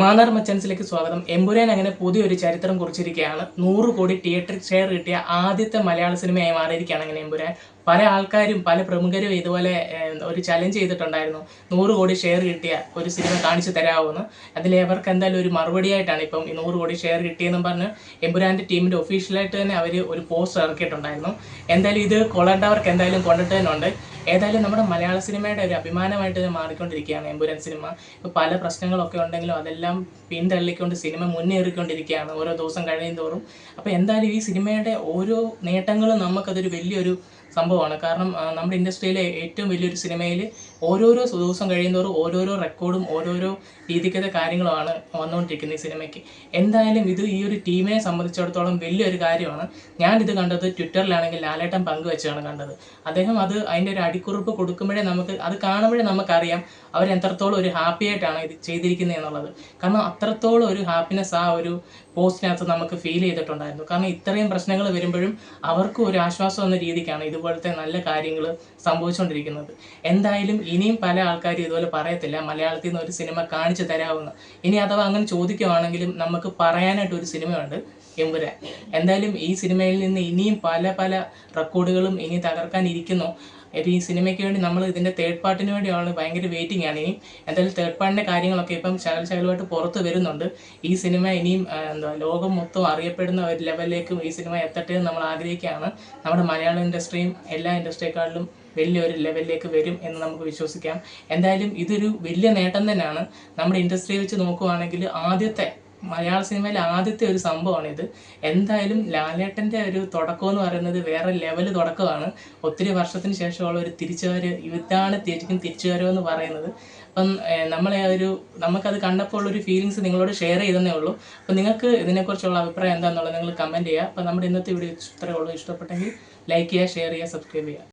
മാന്നാർ മച്ചൻസിലേക്ക് സ്വാഗതം. എമ്പുരാൻ അങ്ങനെ പുതിയൊരു ചരിത്രം കുറിച്ചിരിക്കുകയാണ്. നൂറ് കോടി തിയേറ്റർ ഷെയർ കിട്ടിയ ആദ്യത്തെ മലയാള സിനിമയായി മാറിയിരിക്കുകയാണ് അങ്ങനെ എമ്പുരാൻ. പല ആൾക്കാരും പല പ്രമുഖരും ഇതുപോലെ ഒരു ചലഞ്ച് ചെയ്തിട്ടുണ്ടായിരുന്നു. നൂറ് കോടി ഷെയർ കിട്ടിയ ഒരു സിനിമ കാണിച്ചു തരാമെന്ന് അതിൽ അവർക്ക് എന്തായാലും ഒരു മറുപടിയായിട്ടാണ് ഇപ്പം ഈ നൂറ് കോടി ഷെയർ കിട്ടിയെന്നും പറഞ്ഞ് എമ്പുരാന്റെ ടീമിന്റെ ഒഫീഷ്യലായിട്ട് തന്നെ അവർ ഒരു പോസ്റ്റ് ഇറക്കിയിട്ടുണ്ടായിരുന്നു. എന്തായാലും ഇത് കൊള്ളേണ്ടവർക്ക് എന്തായാലും കൊണ്ടിട്ട് തന്നെ ഉണ്ട്. ഏതായാലും നമ്മുടെ മലയാള സിനിമയുടെ ഒരു അഭിമാനമായിട്ട് തന്നെ മാറിക്കൊണ്ടിരിക്കുകയാണ് എമ്പുരാൻ സിനിമ ഇപ്പോൾ പല പ്രശ്നങ്ങളൊക്കെ ഉണ്ടെങ്കിലും അതെല്ലാം പിന്തള്ളിക്കൊണ്ട് സിനിമ മുന്നേറിക്കൊണ്ടിരിക്കുകയാണ് ഓരോ ദിവസം കഴിയും തോറും അപ്പോൾ എന്തായാലും ഈ സിനിമയുടെ ഓരോ നേട്ടങ്ങളും നമുക്കതൊരു വലിയൊരു സംഭവമാണ്. കാരണം നമ്മുടെ ഇൻഡസ്ട്രിയിലെ ഏറ്റവും വലിയൊരു സിനിമയിൽ ഓരോരോ ദിവസം കഴിയുന്നതോറും ഓരോരോ റെക്കോർഡും ഓരോരോ രീതിക്കത്തെ കാര്യങ്ങളുമാണ് വന്നുകൊണ്ടിരിക്കുന്നത് ഈ സിനിമയ്ക്ക്. എന്തായാലും ഇത് ഈ ഒരു ടീമിനെ സംബന്ധിച്ചിടത്തോളം വലിയൊരു കാര്യമാണ്. ഞാനിത് കണ്ടത് ട്വിറ്ററിലാണെങ്കിൽ ലാലേട്ടൻ പങ്കുവെച്ചാണ് കണ്ടത്. അദ്ദേഹം അത് അതിന്റെ ഒരു അടിക്കുറിപ്പ് കൊടുക്കുമ്പോഴേ നമുക്ക് അത് കാണുമ്പോഴേ നമുക്കറിയാം അവർ എത്രത്തോളം ഒരു ഹാപ്പി ആയിട്ടാണ് ഇത് ചെയ്തിരിക്കുന്നത് എന്നുള്ളത്. കാരണം അത്രത്തോളം ഒരു ഹാപ്പിനെസ് ആ ഒരു പോസ്റ്റിനകത്ത് നമുക്ക് ഫീൽ ചെയ്തിട്ടുണ്ടായിരുന്നു. കാരണം ഇത്രയും പ്രശ്നങ്ങൾ വരുമ്പോഴും അവർക്കും ഒരു ആശ്വാസം എന്ന രീതിക്കാണ് ഇതുപോലത്തെ നല്ല കാര്യങ്ങൾ സംഭവിച്ചുകൊണ്ടിരിക്കുന്നത് എന്തായാലും ഇനിയും പല ആൾക്കാരും ഇതുപോലെ പറയത്തില്ല. മലയാളത്തിൽ നിന്ന് ഒരു സിനിമ കാണിച്ചു തരാവുന്ന. ഇനി അഥവാ അങ്ങനെ ചോദിക്കുവാണെങ്കിലും നമുക്ക് പറയാനായിട്ട് ഒരു സിനിമയുണ്ട് എമ്പുരാൻ. എന്തായാലും ഈ സിനിമയിൽ നിന്ന് ഇനിയും പല പല റെക്കോർഡുകളും ഇനി തകർക്കാനിരിക്കുന്നു ഇത് ഈ സിനിമയ്ക്ക് വേണ്ടി നമ്മൾ ഇതിന്റെ തേർഡ് പാർട്ടിന് വേണ്ടിയാണ് ഭയങ്കര വെയിറ്റിംഗ് ആണ്. ഇനി എന്തായാലും തേർഡ് പാർട്ടിന്റെ കാര്യങ്ങളൊക്കെ ഇപ്പം ശകൽ ശകലമായിട്ട് പുറത്ത് വരുന്നുണ്ട്. ഈ സിനിമ ഇനിയും എന്താ ലോകം മൊത്തം അറിയപ്പെടുന്ന ഒരു ലെവലിലേക്കും ഈ സിനിമ എത്തട്ടെ എന്ന് നമ്മൾ ആഗ്രഹിക്കുകയാണ്. നമ്മുടെ മലയാള ഇൻഡസ്ട്രിയും എല്ലാ ഇൻഡസ്ട്രിയെക്കാളിലും വലിയൊരു ലെവലിലേക്ക് വരും എന്ന് നമുക്ക് വിശ്വസിക്കാം. എന്തായാലും ഇതൊരു വലിയ നേട്ടം തന്നെയാണ്. നമ്മുടെ ഇൻഡസ്ട്രിയെ വെച്ച് നോക്കുവാണെങ്കിൽ ആദ്യത്തെ മലയാള സിനിമയിലെ ആദ്യത്തെ ഒരു സംഭവമാണ് ഇത് എന്തായാലും ലാലേട്ടന്റെ ഒരു തുടക്കം എന്ന് പറയുന്നത് വേറെ ലെവൽ തുടക്കമാണ്. ഒത്തിരി വർഷത്തിന് ശേഷമുള്ള ഒരു തിരിച്ചുവരവ് ഇതാണ് തിരിച്ചും തിരിച്ചുവരവ് എന്ന് പറയുന്നത്. അപ്പം നമ്മളെ ഒരു നമുക്കത് കണ്ടപ്പോൾ ഉള്ളൊരു ഫീലിങ്സ് നിങ്ങളോട് ഷെയർ ചെയ്തെന്നേ ഉള്ളൂ. അപ്പം നിങ്ങൾക്ക് ഇതിനെക്കുറിച്ചുള്ള അഭിപ്രായം എന്താണെന്നുള്ളത് നിങ്ങൾ കമന്റ് ചെയ്യുക. അപ്പം നമ്മുടെ ഇന്നത്തെ വീഡിയോ ഇത്രയേ ഉള്ളൂ. ഇഷ്ടപ്പെട്ടെങ്കിൽ ലൈക്ക് ചെയ്യുക ഷെയർ ചെയ്യുക സബ്സ്ക്രൈബ് ചെയ്യുക.